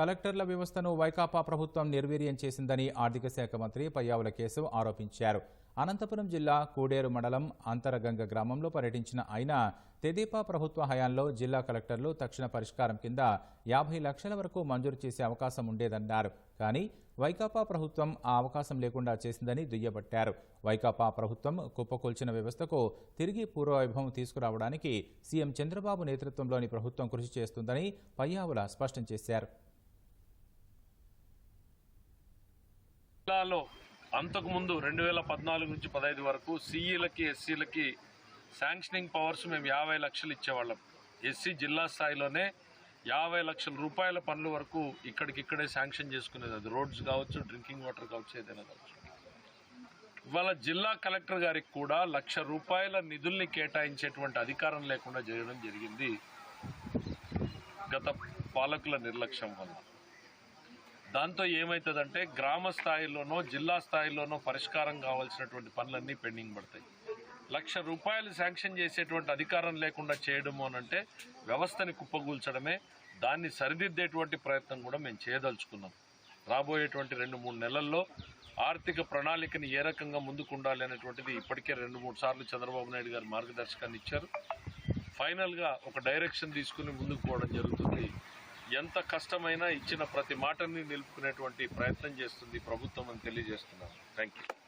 కలెక్టర్ల వ్యవస్థను వైకాపా ప్రభుత్వం నిర్వీర్యం చేసిందని ఆర్థిక శాఖ మంత్రి పయ్యావుల కేశవ్ ఆరోపించారు. అనంతపురం జిల్లా కూడేరు మండలం అంతరగంగ గ్రామంలో పర్యటించిన ఆయన తెదేపా ప్రభుత్వ హయాంలో జిల్లా కలెక్టర్లు తక్షణ పరిష్కారం కింద యాభై లక్షల వరకు మంజూరు చేసే అవకాశం ఉండేదన్నారు. కానీ వైకాపా ప్రభుత్వం ఆ అవకాశం లేకుండా చేసిందని దుయ్యబట్టారు. వైకాపా ప్రభుత్వం కుప్పకూల్చిన వ్యవస్థకు తిరిగి పూర్వవైభవం తీసుకురావడానికి సీఎం చంద్రబాబు నేతృత్వంలోని ప్రభుత్వం కృషి చేస్తుందని పయ్యావుల స్పష్టం చేశారు. జిల్లాలో అంతకుముందు రెండు వేల పద్నాలుగు నుంచి పదహైదు వరకు సిఈలకి ఎస్సీలకి శాంక్షనింగ్ పవర్స్ మేము యాభై లక్షలు ఇచ్చేవాళ్ళం. ఎస్సీ జిల్లా స్థాయిలోనే యాభై లక్షల రూపాయల పనుల వరకు ఇక్కడికిక్కడే శాంక్షన్ చేసుకునేది. అది రోడ్స్ కావచ్చు డ్రింకింగ్ వాటర్ కావచ్చు ఏదైనా కావచ్చు. ఇవాళ జిల్లా కలెక్టర్ గారికి కూడా లక్ష రూపాయల నిధుల్ని కేటాయించేటువంటి అధికారం లేకుండా చేయడం జరిగింది గత పాలకుల నిర్లక్ష్యం వల్ల. దాంతో ఏమవుతుందంటే గ్రామ స్థాయిలోనో జిల్లా స్థాయిలోనో పరిష్కారం కావాల్సినటువంటి పనులన్నీ పెండింగ్ పడతాయి. లక్ష రూపాయలు శాంక్షన్ చేసేటువంటి అధికారం లేకుండా చేయడము అనంటే వ్యవస్థని కుప్పగూల్చడమే దాన్ని సరిదిద్దేటువంటి ప్రయత్నం కూడా మేము చేయదలుచుకున్నాం. రాబోయేటువంటి రెండు మూడు నెలల్లో ఆర్థిక ప్రణాళికని ఏ రకంగా ముందుకు ఉండాలి అనేటువంటిది ఇప్పటికే రెండు మూడు సార్లు చంద్రబాబు నాయుడు గారు మార్గదర్శకాన్ని ఇచ్చారు. ఫైనల్గా ఒక డైరెక్షన్ తీసుకుని ముందుకు పోవడం జరుగుతుంది. ఎంత కష్టమైనా ఇచ్చిన ప్రతి మాటని నిలుపుకునేటువంటి ప్రయత్నం చేస్తుంది ప్రభుత్వం అని తెలియజేస్తున్నాను థ్యాంక్ యూ